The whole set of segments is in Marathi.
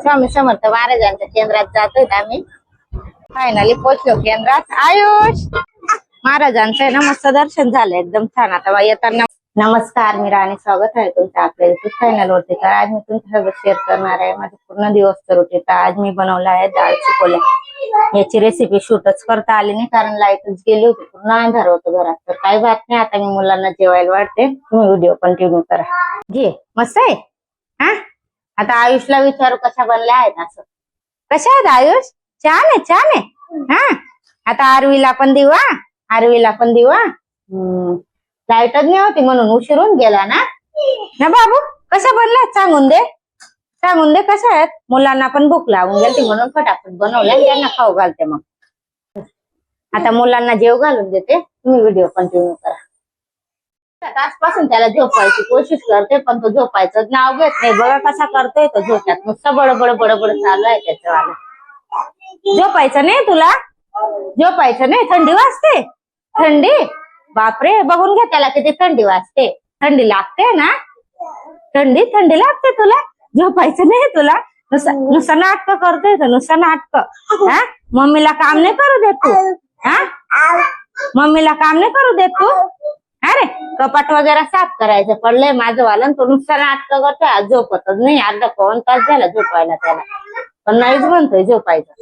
स्वामी समर्थ महाराजांच्या केंद्रात जातोय आम्ही. फायनली पोहोचलो केंद्रात. आयुष! महाराजांचं आहे ना मस्त दर्शन झालं एकदम छान. आता बा येताना नमस्कार मी राणी स्वागत आहे तुमचं आपल्या युट्यूब चॅनल वरती. तर आज मी तुमच्यासोबत शेअर करणार आहे. माझे पूर्ण दिवस होते तर आज मी बनवला आहे डाळ चिकोल्या याची रेसिपी शूटच करता आली नाही कारण लाईटच गेली होती. पूर्ण अंधार होतो घरात. तर काही बात नाही आता मी मुलांना जेवायला वाटते तुम्ही व्हिडिओ कंटिन्यू करा. घे. मस्त आहे? हा? आता आयुषला विचारू कशा बनल्या आहेत असं. कशा आहेत आयुष? छान आहे छान आहे. हा. आता आरवीला पण देऊ आरवीला पण देऊ लाईटच नाही होती म्हणून उशिरून गेला ना. ना बाबू कशा बनला सांगून दे. सांगून दे कशा आहेत? मुलांना पण भूक लागून गेलती म्हणून फटाफट बनवल्या त्यांना खाऊ घालते मग. आता मुलांना जेव घालून देते. तुम्ही व्हिडिओ कंटिन्यू करा. तासपासून त्याला झोपायची कोशिश करते पण तो झोपायचं नाव घेत नाही. बघा कसा करतोय तो झोप्यात नुसतं बडबड बडबड चालू आहे त्याच्यावाला. झोपायचं नाही तुला? झोपायचं नाही? थंडी वाजते? थंडी? बापरे बघून घ्या त्याला किती थंडी वाजते. थंडी लागते ना? थंडी थंडी लागते तुला? झोपायचं नाही तुला? नुसतं नुसतं नाटक करतोय तर नुसतं नाटक. हा? मम्मीला काम नाही करू देत तू? हा? मम्मीला काम नाही करू देत तू? अरे कपाट वगैरे साफ करायचं पडलंय माझं वालन तो नुकसान नाटक करतोय आज झोपतच नाही अर्धा पाऊन तास झाला झोपायला त्याला. पण नाहीच म्हणतोय झोपायचं.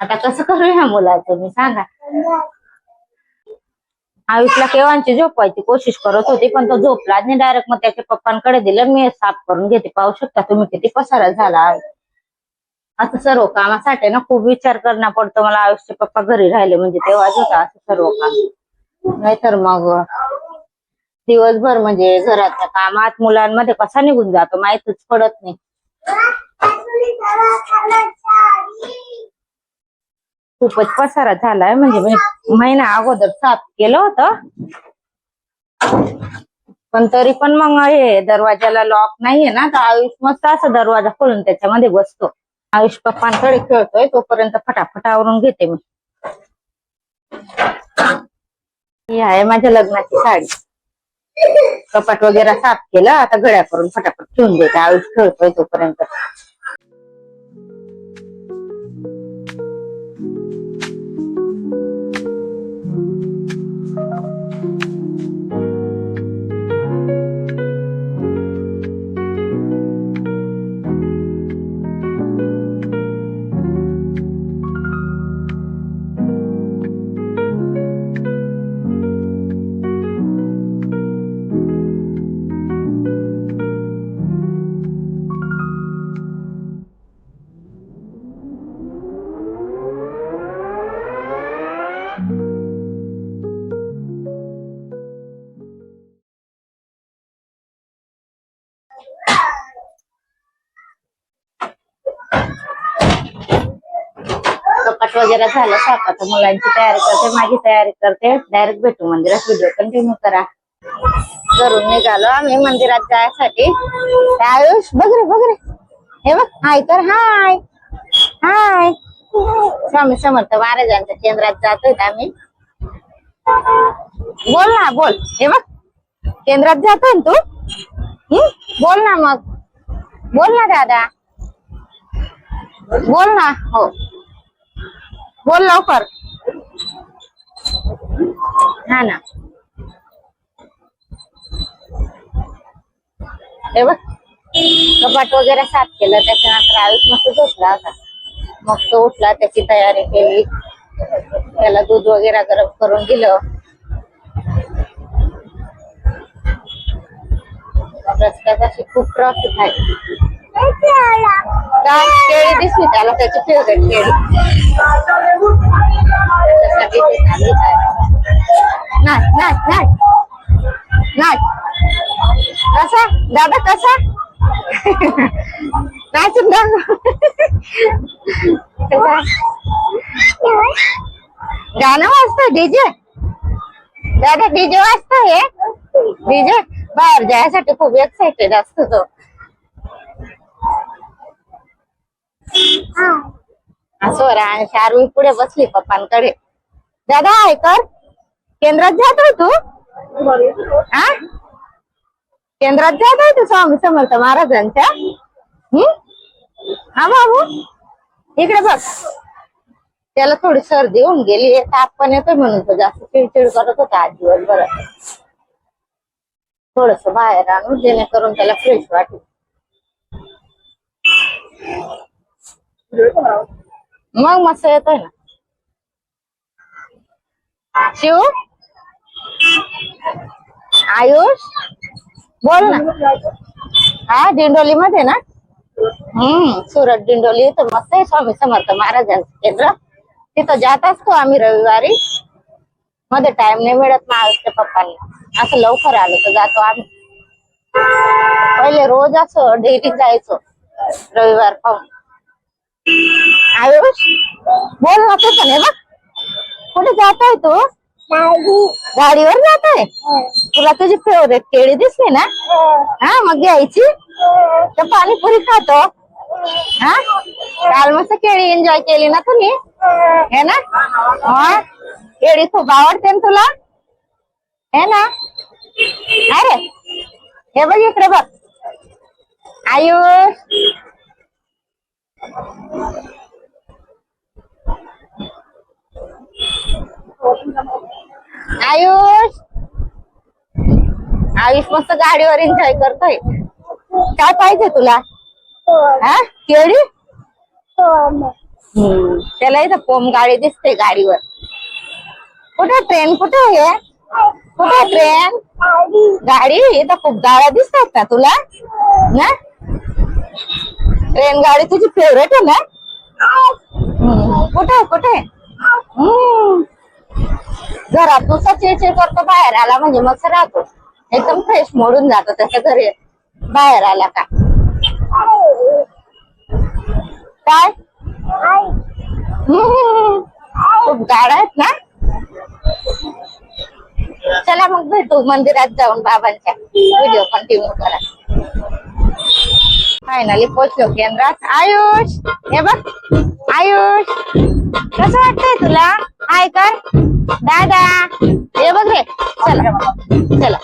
आता कसं करू ह्या मुलाचं मी सांगा. आयुषला केव्हाची झोपवायची कोशिश करत होती पण तो झोपला नाही. डायरेक्ट मग त्याच्या पप्पांकडे दिलं मी साफ करून घेते. पाहू शकता तुम्ही किती पसारा झाला आहे. असं सर्व कामासाठी ना खूप विचार करणं पडतो. मला आयुष्य पप्पा घरी राहिले म्हणजे तेव्हाच होता असं सर्व काम. नाहीतर मग दिवसभर म्हणजे घरातल्या कामात मुलांमध्ये कसा निघून जातो माहितच पडत नाही. खूपच पसारा झालाय म्हणजे महिना अगोदर साफ केलं होतं. पण तरी पण मग हे दरवाजाला लॉक नाहीये ना तर आयुष मस्त असं दरवाजा खोलून त्याच्यामध्ये बसतो. आयुष पप्पांकडे खेळतोय तोपर्यंत फटाफट आवरून घेते मी. ही आहे माझ्या लग्नाची साडी. कपाट वगैरे साफ केलं आता घड्या करून फटाफट ठेवून देते. आयुष खेळतोय तोपर्यंत. वगैरे झालं साफ मुलांची तयारी करते माझी तयारी करते. डायरेक्ट भेटू मंदिरात व्हिडिओ कंटिन्यू करा. घरून निघालो आम्ही मंदिरात जायसाठी. आयुष बघ रे बघ रे. हे बघ हाय तर हाय. हाय. स्वामी समर्थ महाराजांच्या केंद्रात जातोय आम्ही. बोल ना बोल. हे बघ केंद्रात जातोय ना तू? हम्म बोल ना मग. बोल ना दादा. बोल ना हो. बोल लवकर. हा ना. हे कपाट वगैरे साफ़ त्याच्यानंतर आयुष मस्त झोपला होता. मग तो उठला तयारी केली. त्याला दूध वगैरे गरम रस्त्यात अशी खूप ट्रॉफिक आहे. काय केळी दिसली त्याला त्याची फेवरेट केळी त्याच्यासाठी नाच नाच नाच नाच कसा? दादा कसा? नाचून दाखव. गाणं वाजतं डीजे. दादा डीजे वाजतोय डीजे? बाहेर जायसाठी खूप एक्साइटेड असतो तो. सोरा आणि शारवी पुढे बसली पप्पांकडे. दादा ऐकर केंद्रात जात हो तू. हा? केंद्रात आहे तू स्वामी समर्थ महाराजांच्या. हम्म? हा बाबू. इकडे बघ. त्याला थोडी सर्दी होऊन गेली ताप पण येतोय म्हणून तो जास्त चिडचिड करत होता आज दिवसभर थोडस बाहेर आणू जेणेकरून त्याला फ्रेश वाटेल. मग मस्त येतोय ना. शिव? आयुष? बोल ना. हा दिंडोली मध्ये ना? हम्म सुरत दिंडोली तर मस्त आहे स्वामी समर्थ महाराजांचं केंद्र. तिथं जात असतो आम्ही रविवारी. मध्ये टाइम नाही मिळत महाराजच्या पप्पांना. असं लवकर आलो तर जातो आम्ही. पहिले रोज असं डेली जायचो. रविवार पाहून. आयुष बोल ना तू पण हे बघ. कुठे आहे तू? गाडीवर जातोय? तुला तुझी फेवरेट केळी दिसली ना? हा मग घ्यायची. तर पाणीपुरी खातो. हा? काल मस्त केळी एन्जॉय केली ना तुम्ही? हे ना? हा? केळी खूप आवडते ना तुला? हे ना? अरे हे बघ इकडे बघ. आयुष आयुष! आयुष मस्त गाडीवर एन्जॉय करतोय. काय पाहिजे तुला? हा? केळी? हम्म, त्याला इथं पोम गाडी दिसते गाडीवर. कुठे ट्रेन कुठे आहे? कुठे ट्रेन गाडी? इथं खूप गाड्या दिसतात का तुला? ना? ट्रेन गाडी तुझी फेवरेट आहे ना? कुठे कुठे? घरात नुसता चिडचिड करतो बाहेर आला म्हणजे मस्त राहतो. एकदम फ्रेश मोडून जातो त्याच्या घरी. बाहेर आला का? काय? खूप गाड आहेत ना? चला मग भेटू मंदिरात जाऊन बाबांच्या. व्हिडिओ कंटिन्यू करा. फायनली पोचलो केंद्रात आयुष हे बघ आयुष कसं वाटतंय तुला आय कर दादा हे बघ रे चला चला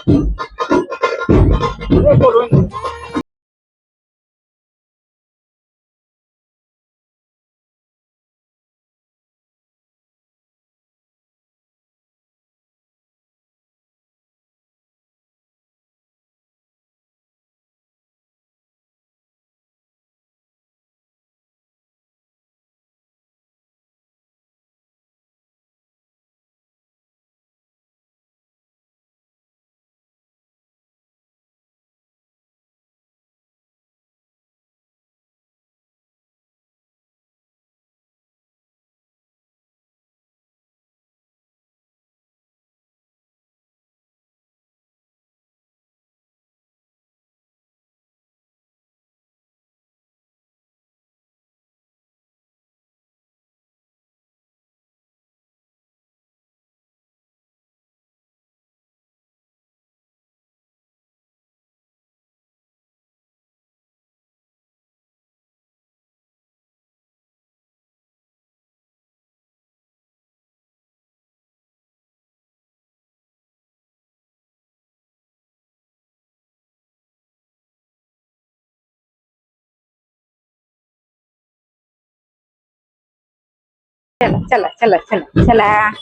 चला चला चला चला चला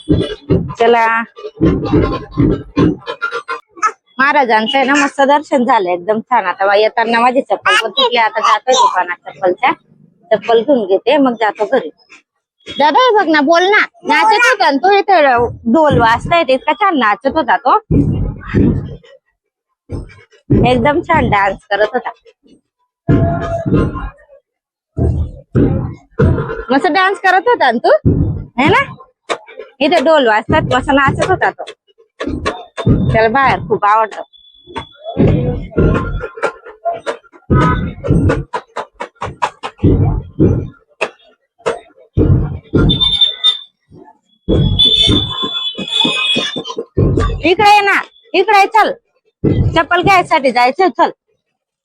चला. महाराजांचं आहे ना मस्त दर्शन झालं एकदम छान. आता बा येताना माझी चप्पल पण तुटली आता जातोय दुकानात चप्पलच्या. चप्पल घेऊन घेते मग जातो घरी. दादा बघ ना बोल ना. नाचत होता ना तो इथं ढोल येते इतका छान नाचत होता तो. एकदम छान डान्स करत होता. मस्त डान्स करत होता ना तू? है ना? इथे ढोल वाजतात मस्त नाचत होता तो. त्याला बाहेर खूप आवडतो इकडे ना. इकडे चल. चप्पल घ्यायसाठी जायचं चल.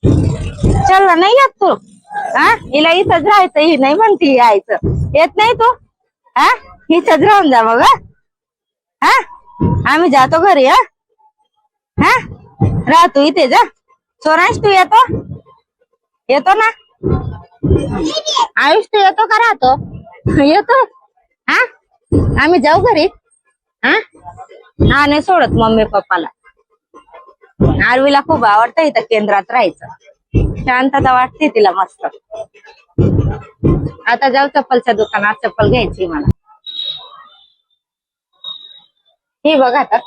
चल ना नाही येत तू. हा हिला इथंच राहायचं ही नाही म्हणती यायचं. येत नाही तू? हा इथंच राहून जा मग हा आम्ही जातो घरी हा हा राहतो इथे जा. सोरांश तू येतो? येतो ना? आयुष तू येतो का राहतो? येतो. हा आम्ही जाऊ घरी. हा हा नाही सोडत मम्मी पप्पाला. आरवीला खूप आवडतं इथं केंद्रात राहायचं. शांतता वाटते तिला मस्त. आता जाऊ चप्पलच्या दुकानात चप्पल घ्यायची मला. ही बघा आता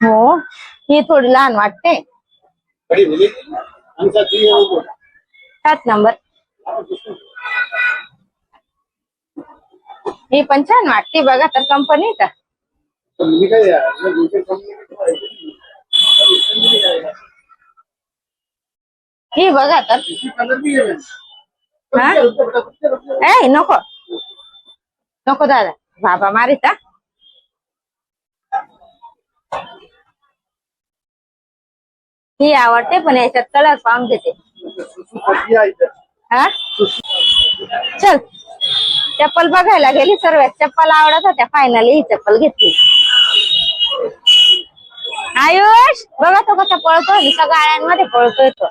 हो ही थोडी लहान वाटते. सात नंबर। ही पण छान वाटते बघा तर कंपनी का? ही बघा तर. हा? नको. नको दादा. बाबा मारिता ही आवडते पण याच्यात कलर पाहून घेते. हा? चल. चप्पल बघायला गेली सर्व चप्पल आवडत होत्या. फायनली ही चप्पल घेतली. आयुष बघा तो कसा पळतोय नुसता गाड्यांमध्ये पळतोय तो.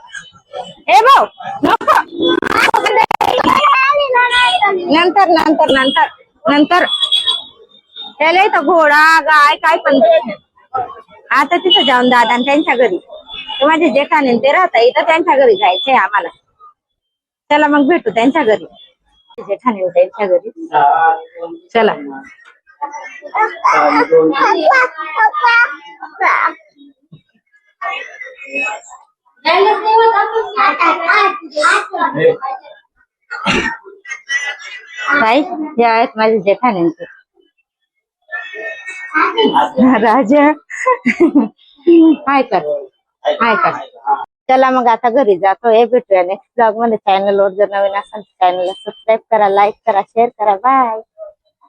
ए भाऊ नको. नंतर नंतर नंतर नंतर. त्याला इथं घोडा गाय काय पण. आता तिथं जाऊन दादा आणि त्यांच्या घरी. ते माझे जेठाने ते राहता इथं त्यांच्या घरी जायचंय आम्हाला. चला मग भेटू त्यांच्या घरी. जेठाने त्यांच्या घरी. चला. काय हे आहेत माझे जेठाने ते राजा. काय कर हाय का चला मग आता घरी जातो हे भेटूया नेक्स्ट ब्लॉगमध्ये. चॅनल वर जर नवीन असाल चॅनलला सबस्क्राईब करा लाईक करा शेअर करा. बाय